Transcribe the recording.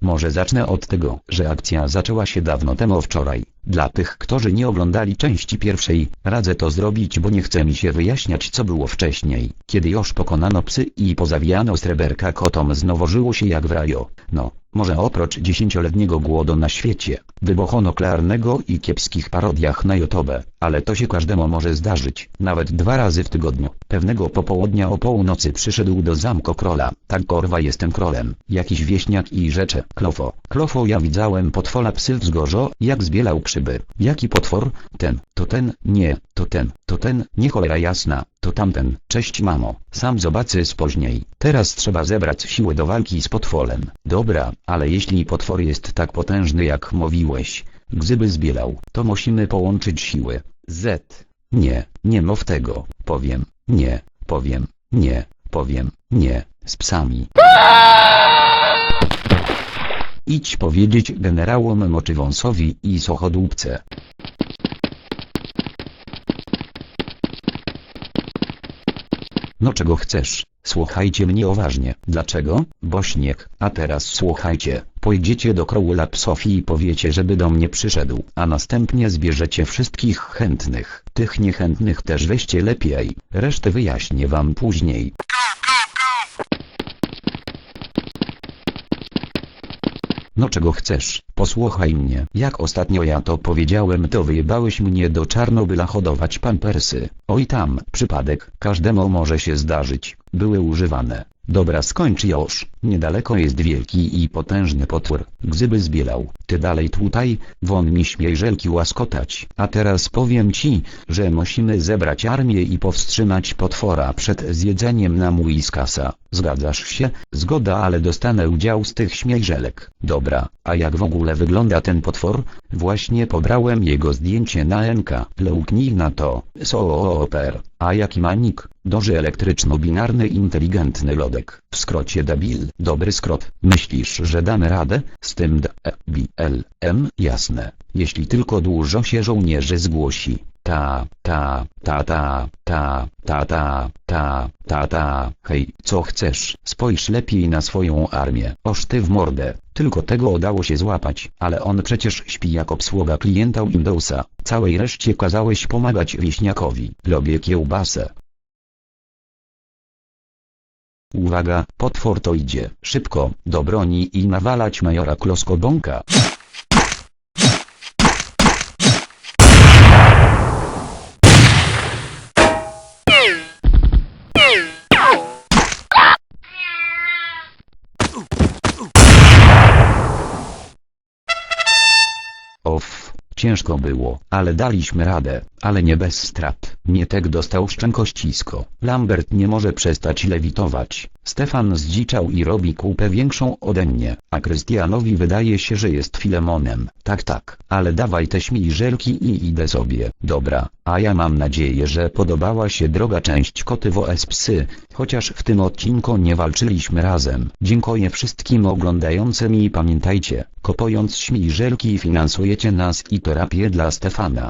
Może zacznę od tego, że akcja zaczęła się dawno temu wczoraj. Dla tych, którzy nie oglądali części pierwszej, radzę to zrobić, bo nie chce mi się wyjaśniać co było wcześniej. Kiedy już pokonano psy i pozawijano sreberka kotom znowu żyło się jak w raju. No, może oprócz dziesięcioletniego głodu na świecie, wybuchu nuklearnego i kiepskich parodiach na YouTube, ale to się każdemu może zdarzyć, nawet dwa razy w tygodniu. Pewnego popołudnia o północy przyszedł do zamku króla, tak korwa jestem królem, jakiś wieśniak i rzecze, klofo, klofo ja widziałem potwora psy wzgorzo, jak zbielał krzyby, jaki potwór, ten, to ten, nie, to ten, to ten, nie cholera jasna, to tamten, cześć mamo, sam zobaczę spóźniej, teraz trzeba zebrać siły do walki z potworem, dobra, ale jeśli potwór jest tak potężny jak mówiłeś, gdyby zbielał, to musimy połączyć siły, Z, nie, nie mów tego, powiem, nie, powiem, nie, powiem, nie, z psami. Idź powiedzieć generałom Moczywąsowi i Sochodółce. No czego chcesz? Słuchajcie mnie uważnie. Dlaczego? Bo śnieg. A teraz słuchajcie. Pójdziecie do króla psów i powiecie żeby do mnie przyszedł, a następnie zbierzecie wszystkich chętnych. Tych niechętnych też weźcie lepiej. Resztę wyjaśnię wam później. No czego chcesz? Posłuchaj mnie. Jak ostatnio ja to powiedziałem to wyjebałeś mnie do Czarnobyla hodować pampersy. Oj tam, przypadek, każdemu może się zdarzyć. Były używane. Dobra skończ już. Niedaleko jest wielki i potężny potwór. Gdyby zbielał, ty dalej tutaj, won mi śmiej żelki łaskotać. A teraz powiem ci, że musimy zebrać armię i powstrzymać potwora przed zjedzeniem nam Whiskasa. Zgadzasz się? Zgoda, ale dostanę udział z tych śmiejżelek. Dobra, a jak w ogóle wygląda ten potwór? Właśnie pobrałem jego zdjęcie na NK. Leuknij na to. Sooper. A jaki ma nick? Doży elektryczno-binarny inteligentny W skrócie debil. Dobry skrot. Myślisz, że damy radę? Z tym D, E, B, L, M? Jasne. Jeśli tylko dużo się żołnierzy zgłosi. Ta, ta, ta, ta, ta, ta, ta, ta, ta, ta. Hej, co chcesz? Spójrz lepiej na swoją armię. Oż ty w mordę. Tylko tego udało się złapać, ale on przecież śpi jak obsługa klienta Windowsa. Całej reszcie kazałeś pomagać wieśniakowi. Lubię kiełbasę. Uwaga, potwór to idzie. Szybko, do broni i nawalać majora Kloskobąka. Ciężko było, ale daliśmy radę, ale nie bez strat. Mietek dostał szczękościsko. Lambert nie może przestać lewitować. Stefan zdziczał i robi kupę większą ode mnie, a Krystianowi wydaje się, że jest Filemonem. Tak tak, ale dawaj te śmiżelki i idę sobie. Dobra, a ja mam nadzieję, że podobała się droga część Koty WS Psy, chociaż w tym odcinku nie walczyliśmy razem. Dziękuję wszystkim oglądającym i pamiętajcie, kopując śmiżelki finansujecie nas i terapię dla Stefana.